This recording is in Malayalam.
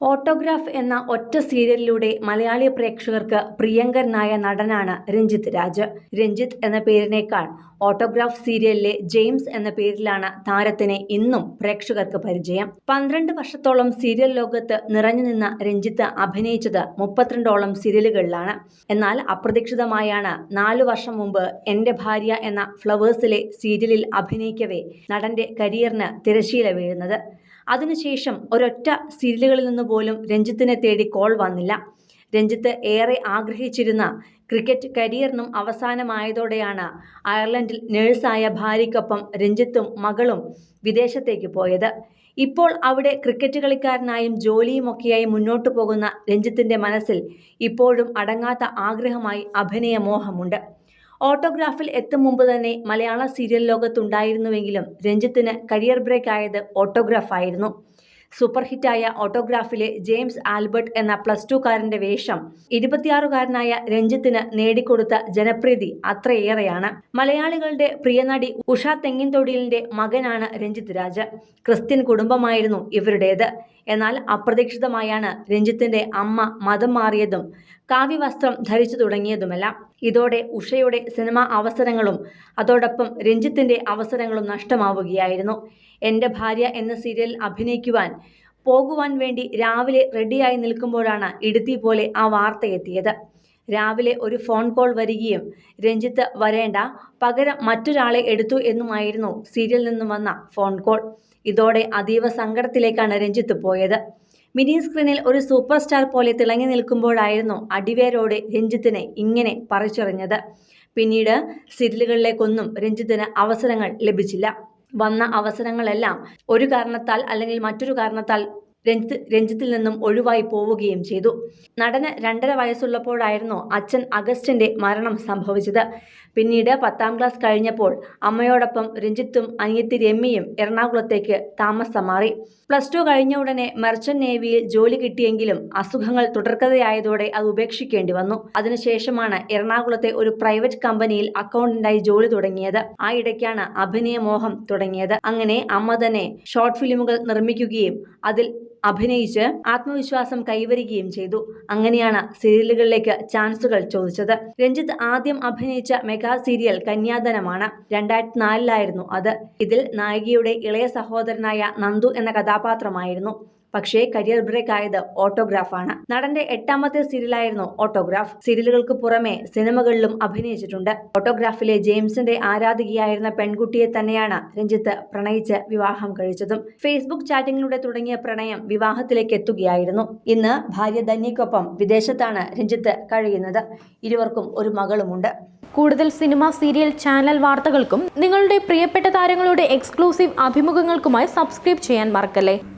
ഓട്ടോഗ്രാഫ് എന്ന ഒറ്റ സീരിയലിലൂടെ മലയാളി പ്രേക്ഷകർക്ക് പ്രിയങ്കരനായ നടനാണ് രഞ്ജിത്ത് രാജ്. രഞ്ജിത്ത് എന്ന പേരിനേക്കാൾ ഓട്ടോഗ്രാഫ് സീരിയലിലെ ജെയിംസ് എന്ന പേരിലാണ് താരത്തിനെ ഇന്നും പ്രേക്ഷകർക്ക് പരിചയം. പന്ത്രണ്ട് വർഷത്തോളം സീരിയൽ ലോകത്ത് നിറഞ്ഞു നിന്ന രഞ്ജിത്ത് അഭിനയിച്ചത് മുപ്പത്തിരണ്ടോളം സീരിയലുകളിലാണ്. എന്നാൽ അപ്രതീക്ഷിതമായാണ് നാലു വർഷം മുമ്പ് എന്റെ ഭാര്യ എന്ന ഫ്ലവേഴ്സിലെ സീരിയലിൽ അഭിനയിക്കവേ നടന്റെ കരിയറിന് തിരശീല വീഴുന്നത്. അതിനുശേഷം ഒരൊറ്റ സീരിയലുകളിൽ നിന്ന് പോലും രഞ്ജിത്തിനെ തേടി കോൾ വന്നില്ല. രഞ്ജിത്ത് ഏറെ ആഗ്രഹിച്ചിരുന്ന ക്രിക്കറ്റ് കരിയറിനും അവസാനമായതോടെയാണ് അയർലൻഡിൽ നേഴ്സായ ഭാര്യയ്ക്കൊപ്പം രഞ്ജിത്തും മകളും വിദേശത്തേക്ക് പോയത്. ഇപ്പോൾ അവിടെ ക്രിക്കറ്റ് കളിക്കാരനായും ജോലിയുമൊക്കെയായി മുന്നോട്ടു പോകുന്ന രഞ്ജിത്തിന്റെ മനസ്സിൽ ഇപ്പോഴും അടങ്ങാത്ത ആഗ്രഹമായി അഭിനയ മോഹമുണ്ട് ഓട്ടോഗ്രാഫിൽ എത്തും മുമ്പ് തന്നെ മലയാള സീരിയൽ ലോകത്തുണ്ടായിരുന്നുവെങ്കിലും രഞ്ജിത്തിന് കരിയർ ബ്രേക്ക് ആയത് ഓട്ടോഗ്രാഫ് ആയിരുന്നു സൂപ്പർ ഹിറ്റായ ഓട്ടോഗ്രാഫിലെ ജെയിംസ് ആൽബർട്ട് എന്ന പ്ലസ് ടുക്കാരന്റെ വേഷം ഇരുപത്തിയാറുകാരനായ രഞ്ജിത്തിന് നേടിക്കൊടുത്ത ജനപ്രീതി അത്രയേറെയാണ്. മലയാളികളുടെ പ്രിയനടി ഉഷ തെങ്ങിൻതൊടിയിലിന്റെ മകനാണ് രഞ്ജിത്ത് രാജ്. ക്രിസ്ത്യൻ കുടുംബമായിരുന്നു ഇവരുടേത്. എന്നാൽ അപ്രതീക്ഷിതമായാണ് രഞ്ജിത്തിന്റെ അമ്മ മതം മാറിയതും കാവ്യവസ്ത്രം ധരിച്ചു തുടങ്ങിയതുമെല്ലാം. ഇതോടെ ഉഷയുടെ സിനിമാ അവസരങ്ങളും അതോടൊപ്പം രഞ്ജിത്തിന്റെ അവസരങ്ങളും നഷ്ടമാവുകയായിരുന്നു. എന്റെ ഭാര്യ എന്ന സീരിയലിൽ അഭിനയിക്കുവാൻ പോകുവാൻ വേണ്ടി രാവിലെ റെഡിയായി നിൽക്കുമ്പോഴാണ് ഇടുത്തി പോലെ ആ വാർത്ത എത്തിയത്. രാവിലെ ഒരു ഫോൺ കോൾ വരികയും രഞ്ജിത്ത് വരേണ്ട. പകരം മറ്റൊരാളെ എടുത്തു എന്നുമായിരുന്നു സീരിയലിൽ നിന്നും വന്ന ഫോൺ കോൾ ഇതോടെ അതീവ സങ്കടത്തിലേക്കാണ് രഞ്ജിത്ത് പോയത്. മിനി സ്ക്രീനിൽ ഒരു സൂപ്പർ സ്റ്റാർ പോലെ തിളങ്ങി നിൽക്കുമ്പോഴായിരുന്നു അടിവേരോടെ രഞ്ജിത്തിനെ ഇങ്ങനെ പറിച്ചറിഞ്ഞത്. പിന്നീട് സീരിയലുകളിലേക്കൊന്നും രഞ്ജിത്തിന് അവസരങ്ങൾ ലഭിച്ചില്ല. വന്ന അവസരങ്ങളെല്ലാം ഒരു കാരണത്താൽ അല്ലെങ്കിൽ മറ്റൊരു കാരണത്താൽ രഞ്ജിത്ത് രഞ്ജിത്തിൽ നിന്നും ഒഴിവായി പോവുകയും ചെയ്തു. നടന് രണ്ടര വയസ്സുള്ളപ്പോഴായിരുന്നു അച്ഛൻ അഗസ്റ്റിന്റെ മരണം സംഭവിച്ചത്. പിന്നീട് പത്താം ക്ലാസ് കഴിഞ്ഞപ്പോൾ അമ്മയോടൊപ്പം രഞ്ജിത്തും അനിയത്തി രമ്മിയും എറണാകുളത്തേക്ക് താമസം മാറി. പ്ലസ് ടു കഴിഞ്ഞ ഉടനെ മെർച്ചന്റ് നേവിയിൽ ജോലി കിട്ടിയെങ്കിലും അസുഖങ്ങൾ തുടർക്കഥയായതോടെ അത് ഉപേക്ഷിക്കേണ്ടി വന്നു. അതിനുശേഷമാണ് എറണാകുളത്തെ ഒരു പ്രൈവറ്റ് കമ്പനിയിൽ അക്കൗണ്ടന്റായി ജോലി തുടങ്ങിയത്. ആ ഇടയ്ക്കാണ് അഭിനയമോഹം തുടങ്ങിയത്. അങ്ങനെ അമ്മ തന്നെ ഷോർട്ട് ഫിലിമുകൾ നിർമ്മിക്കുകയും അതിൽ അഭിനയിച്ച് ആത്മവിശ്വാസം കൈവരികയും ചെയ്തു. അങ്ങനെയാണ് സീരിയലുകളിലേക്ക് ചാൻസുകൾ ചോദിച്ചത്. രഞ്ജിത്ത് ആദ്യം അഭിനയിച്ച മെഗാ സീരിയൽ കന്യാദനമാണ്. രണ്ടായിരത്തി നാലിലായിരുന്നു അത്. ഇതിൽ നായികയുടെ ഇളയ സഹോദരനായ നന്ദു എന്ന കഥാപാത്രമായിരുന്നു. പക്ഷേ കരിയർ ബ്രേക്ക് ആയത് ഓട്ടോഗ്രാഫാണ്. നടന്റെ എട്ടാമത്തെ സീരിയലായിരുന്നു ഓട്ടോഗ്രാഫ്. സീരിയലുകൾക്ക് പുറമെ സിനിമകളിലും അഭിനയിച്ചിട്ടുണ്ട്. ഓട്ടോഗ്രാഫിലെ ജെയിംസിന്റെ ആരാധികയായിരുന്ന പെൺകുട്ടിയെ തന്നെയാണ് രഞ്ജിത്ത് പ്രണയിച്ച് വിവാഹം കഴിച്ചതും. ഫേസ്ബുക്ക് ചാറ്റിംഗിലൂടെ തുടങ്ങിയ പ്രണയം വിവാഹത്തിലേക്ക് എത്തുകയായിരുന്നു. ഇന്ന് ഭാര്യ ധന്യയ്ക്കൊപ്പം വിദേശത്താണ് രഞ്ജിത്ത് കഴിയുന്നത്. ഇരുവർക്കും ഒരു മകളുമുണ്ട്. കൂടുതൽ സിനിമ സീരിയൽ ചാനൽ വാർത്തകൾക്കും നിങ്ങളുടെ പ്രിയപ്പെട്ട താരങ്ങളുടെ എക്സ്ക്ലൂസീവ് അഭിമുഖങ്ങൾക്കുമായി സബ്സ്ക്രൈബ് ചെയ്യാൻ മറക്കല്ലേ?